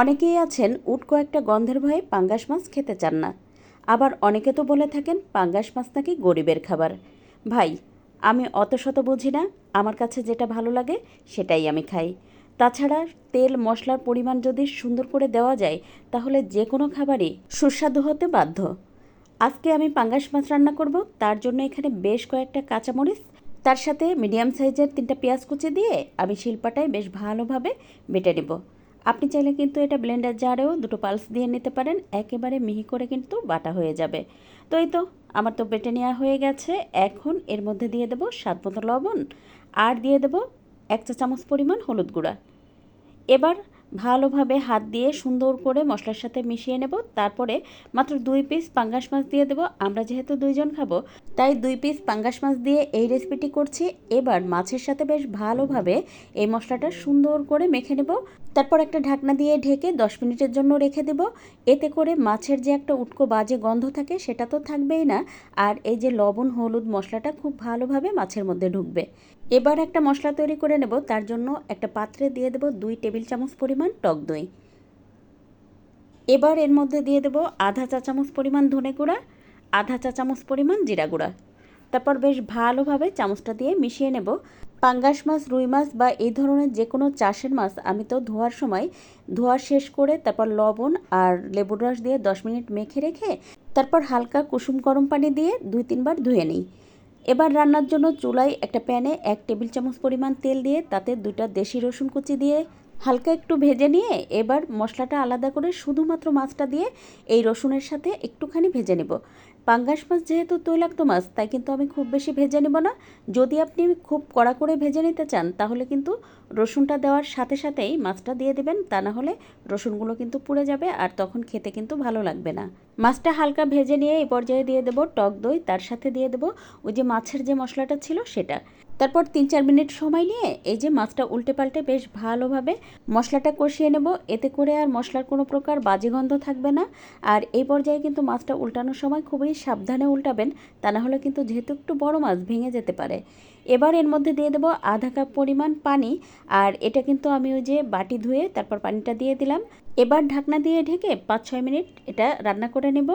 অনেকেই আছেন উট কয়েকটা গন্ধের ভয়ে পাঙ্গাস মাছ খেতে চান না। আবার অনেকে তো বলে থাকেন পাঙ্গাস মাছ নাকি গরিবের খাবার। ভাই, আমি অত শত বুঝি না, আমার কাছে যেটা ভালো লাগে সেটাই আমি খাই। তাছাড়া তেল, মশলার পরিমাণ যদি সুন্দর করে দেওয়া যায়, তাহলে যে কোনো খাবারই সুস্বাদু হতে বাধ্য। আজকে আমি পাঙ্গাস মাছ রান্না করব, তার জন্য এখানে বেশ কয়েকটা কাঁচামরিচ, তার সাথে মিডিয়াম সাইজের তিনটা পেঁয়াজ কুচি দিয়ে আমি শিল্পাটায় বেশ ভালোভাবে বেটে নেব। আপনি চাইলে কিন্তু এটা ব্লেন্ডার জারেও দুটো পালস দিয়ে নিতে পারেন, একেবারে মিহি করে কিন্তু বাটা হয়ে যাবে। তো এই তো, আমার তো বেটে নেওয়া হয়ে গেছে। এখন এর মধ্যে দিয়ে দেবো স্বাদ মতো লবণ, আর দিয়ে দেবো এক চা চামচ পরিমাণ হলুদ গুঁড়া। এবার ভালোভাবে হাত দিয়ে সুন্দর করে মশলার সাথে মিশিয়ে নেব। তারপরে মাত্র দুই পিস পাঙ্গাস মাছ দিয়ে দেবো। আমরা যেহেতু দুইজন খাব, তাই দুই পিস পাঙ্গাস মাছ দিয়ে এই রেসিপিটি করছি। এবার মাছের সাথে বেশ ভালোভাবে এই মশলাটা সুন্দর করে মেখে নেব। তারপর একটা ঢাকনা দিয়ে ঢেকে দশ মিনিটের জন্য রেখে দেব। এতে করে মাছের যে একটা উটকো বাজে গন্ধ থাকে, সেটা তো থাকবেই না। আর এই যে লবণ, হলুদ মশলাটা খুব ভালোভাবে মাছের মধ্যে ঢুকবে। এবার একটা মশলা তৈরি করে নেব। তার জন্য একটা পাত্রে দিয়ে দেব দুই টেবিল চামচ পরিমাণ টক দই। এবার এর মধ্যে দিয়ে দেব আধা চা চামচ পরিমাণ ধনে গুঁড়া, আধা চা চামচ পরিমাণ জিরা গুঁড়া। তারপর বেশ ভালোভাবে চামচটা দিয়ে মিশিয়ে নেব। পাঙ্গাস মাছ, রুই মাছ বা এই ধরনের যে কোনো চাষের মাছ আমি তো ধোয়ার সময় ধোয়া শেষ করে তারপর লবণ আর লেবুর রস দিয়ে দশ মিনিট মেখে রেখে তারপর হালকা কুসুম গরম পানি দিয়ে দুই তিনবার ধুয়ে নিই। এবার রান্নার জন্য চুলায় একটা প্যানে এক টেবিল চামচ পরিমাণ তেল দিয়ে তাতে দুটা দেশি রসুন কুচি দিয়ে হালকা একটু ভেজে নিয়ে এবার মশলাটা আলাদা করে শুধুমাত্র মাছটা দিয়ে এই রসুনের সাথে একটুখানি ভেজে নেব। পাঙ্গাস মাছ যেহেতু তৈলাক্ত মাছ, তাই কিন্তু আমি খুব বেশি ভেজে নেব না। যদি আপনি খুব কড়া করে ভেজে নিতে চান, তাহলে কিন্তু রসুনটা দেওয়ার সাথে সাথেই মাছটা দিয়ে দেবেন। তা না হলে রসুনগুলো কিন্তু পুড়ে যাবে আর তখন খেতে কিন্তু ভালো লাগবে না। মাছটা হালকা ভেজে নিয়ে এই পর্যায়ে দিয়ে দেবো টক দই। তার সাথে দিয়ে দেবো ওই যে মাছের যে মশলাটা ছিল সেটা। তারপর তিন চার মিনিট সময় নিয়ে এই যে মাছটা উল্টে পাল্টে বেশ ভালোভাবে মশলাটা কষিয়ে নেব। এতে করে আর মশলার কোনো প্রকার বাজে গন্ধ থাকবে না। আর এই পর্যায়ে কিন্তু মাছটা উল্টানোর সময় খুবই সাবধানে উল্টাবেন। তা না হলে কিন্তু যেহেতু একটু বড় মাছ ভেঙে যেতে পারে। এবার এর মধ্যে দিয়ে দেবো আধা কাপ পরিমাণ পানি। আর এটা কিন্তু আমি ওই যে বাটি ধুয়ে তারপর পানিটা দিয়ে দিলাম। এবার ঢাকনা দিয়ে ঢেকে পাঁচ ছয় মিনিট এটা রান্না করে নেব।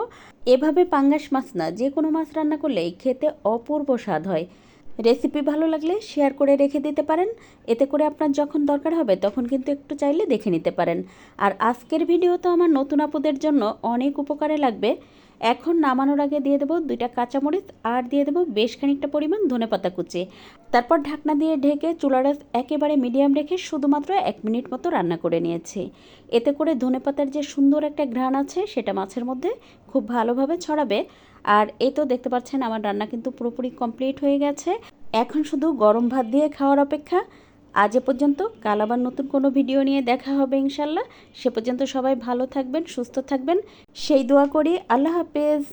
এভাবে পাঙ্গাস মাছ না, যে কোনো মাছ রান্না করলেই খেতে অপূর্ব স্বাদ হয়। রেসিপি ভালো লাগলে শেয়ার করে রেখে দিতে পারেন। এতে করে আপনার যখন দরকার হবে তখন কিন্তু একটু চাইলে দেখে নিতে পারেন। আর আজকের ভিডিও তো আমার নতুন আপুদের জন্য অনেক উপকারে লাগবে। এখন নামানোর আগে দিয়ে দেবো দুইটা কাঁচামরিচ আর দিয়ে দেবো বেশ খানিকটা পরিমাণ ধনে পাতা কুচি। তারপর ঢাকনা দিয়ে ঢেকে চুলাটা একেবারে মিডিয়াম রেখে শুধুমাত্র এক মিনিট মতো রান্না করে নিয়েছি। এতে করে ধনে পাতার যে সুন্দর একটা ঘ্রাণ আছে সেটা মাছের মধ্যে খুব ভালোভাবে ছড়াবে। আর এই তো দেখতে পাচ্ছেন আমার রান্না কিন্তু পুরোপুরি কমপ্লিট হয়ে গেছে। এখন শুধু গরম ভাত দিয়ে খাওয়ার অপেক্ষা। আজ এ পর্যন্ত। কাল আবার নতুন কোনো ভিডিও নিয়ে দেখা হবে ইনশাল্লাহ। সে পর্যন্ত সবাই ভালো থাকবেন, সুস্থ থাকবেন। সেই দোয়া করি। আল্লাহ হাফেজ।